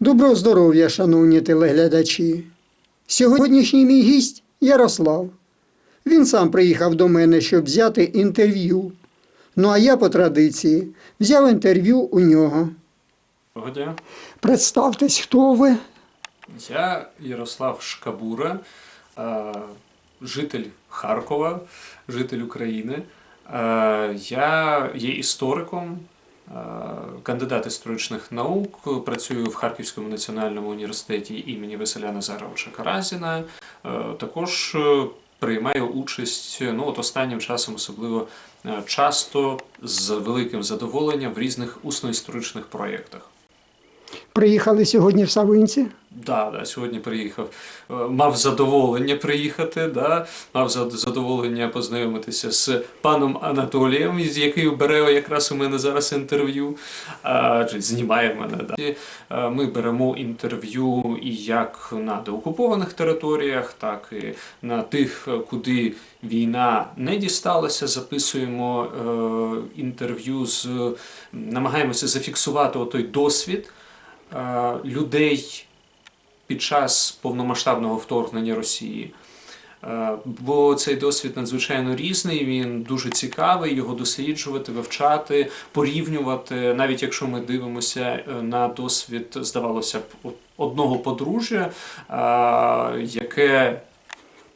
Доброго здоров'я, шановні телеглядачі. Сьогоднішній мій гість Ярослав. Він сам приїхав до мене, щоб взяти інтерв'ю. Ну а я по традиції взяв інтерв'ю у нього. Дня. Представтесь, хто ви? Я Ярослав Шкабура, житель Харкова, житель України. Я є істориком, кандидат історичних наук, працюю в Харківському національному університеті імені Василя Назаровича Каразіна. Е, Також е, приймаю участь ну, от останнім часом, особливо е, часто з великим задоволенням в різних усно-історичних проєктах. Приїхали сьогодні в Савинці. Да, да, сьогодні приїхав. Е, Мав задоволення приїхати, да, мав зад- задоволення познайомитися з паном Анатолієм, з який бере якраз у мене зараз інтерв'ю, чи знімає мене. Да. Е, Ми беремо інтерв'ю і як на деокупованих територіях, так і на тих, куди війна не дісталася. Записуємо е, інтерв'ю з намагаємося зафіксувати той досвід людей під час повномасштабного вторгнення Росії. Е, Бо цей досвід надзвичайно різний, він дуже цікавий, його досліджувати, вивчати, порівнювати. Навіть якщо ми дивимося е, на досвід, здавалося б, одного подружжя, е, яке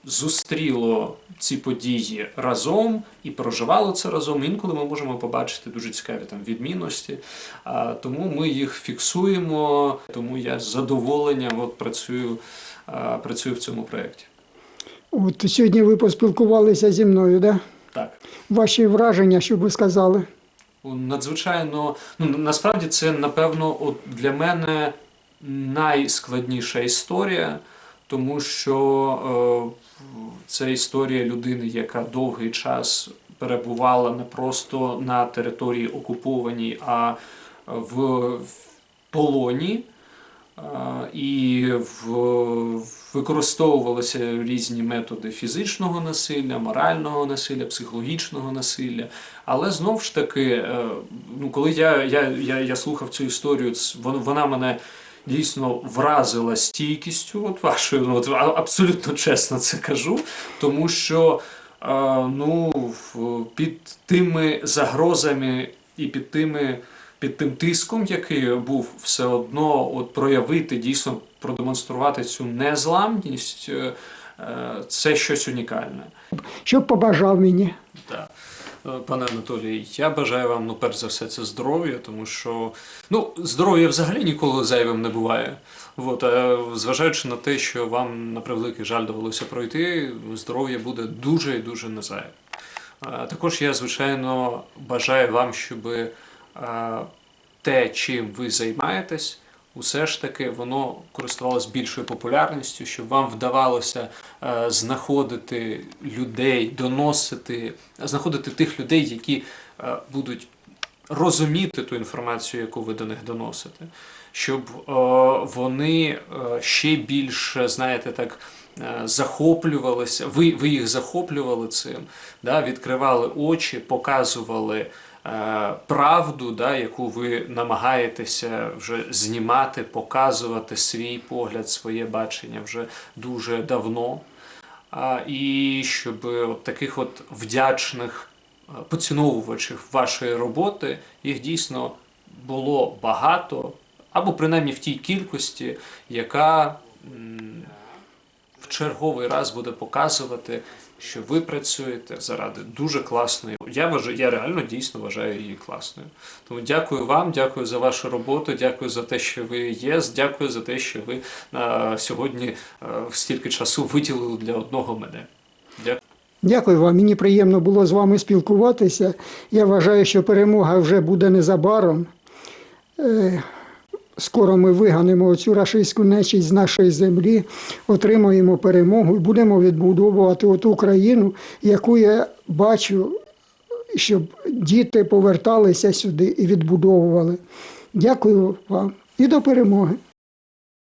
зустріло ці події разом і проживало це разом. Інколи ми можемо побачити дуже цікаві там відмінності. А, тому ми їх фіксуємо. Тому я з задоволенням от працюю, а, працюю в цьому проєкті. От сьогодні ви поспілкувалися зі мною, да? Так. Ваші враження, що ви сказали? Надзвичайно, ну насправді це напевно от для мене найскладніша історія, тому що е, це історія людини, яка довгий час перебувала не просто на території окупованій, а в, полоні. Е, І використовувалися різні методи фізичного насилля, морального насилля, психологічного насилля. Але знов ж таки, е, ну, коли я, я, я, я слухав цю історію, вона мене дійсно вразила стійкістю от вашою, ну, от, абсолютно чесно це кажу, тому що е, ну, під тими загрозами і під тими під тим тиском, який був все одно от проявити, дійсно продемонструвати цю незламність, е, е, це щось унікальне. Що побажав мені? Так. Е, Пане Анатолій, я бажаю вам, ну, перш за все, це здоров'я, тому що ну, здоров'я взагалі ніколи зайвим не буває. От, а зважаючи на те, що вам на превеликий жаль довелося пройти, здоров'я буде дуже і дуже не зайве. Також я, звичайно, бажаю вам, щоб е, те, чим ви займаєтесь, усе ж таки воно користувалося більшою популярністю, щоб вам вдавалося е, знаходити людей, доносити, знаходити тих людей, які е, будуть розуміти ту інформацію, яку ви до них доносите, щоб е, вони ще більше, знаєте, так. Захоплювалися, ви, ви їх захоплювали цим, да, відкривали очі, показували правду, да, яку ви намагаєтеся вже знімати, показувати свій погляд, своє бачення вже дуже давно. І щоб от таких от вдячних е, поціновувачів вашої роботи їх дійсно було багато, або принаймні в тій кількості, яка в черговий раз буде показувати, що ви працюєте заради дуже класної. Я вважаю, я реально дійсно вважаю її класною. Тому дякую вам, дякую за вашу роботу, дякую за те, що ви є. Дякую за те, що ви е, сьогодні е, стільки часу виділили для одного мене. Дякую. Дякую вам. Мені приємно було з вами спілкуватися. Я вважаю, що перемога вже буде незабаром. Скоро ми виганемо цю рашистську нечість з нашої землі, отримаємо перемогу і будемо відбудовувати оту країну, яку я бачу, щоб діти поверталися сюди і відбудовували. Дякую вам і до перемоги.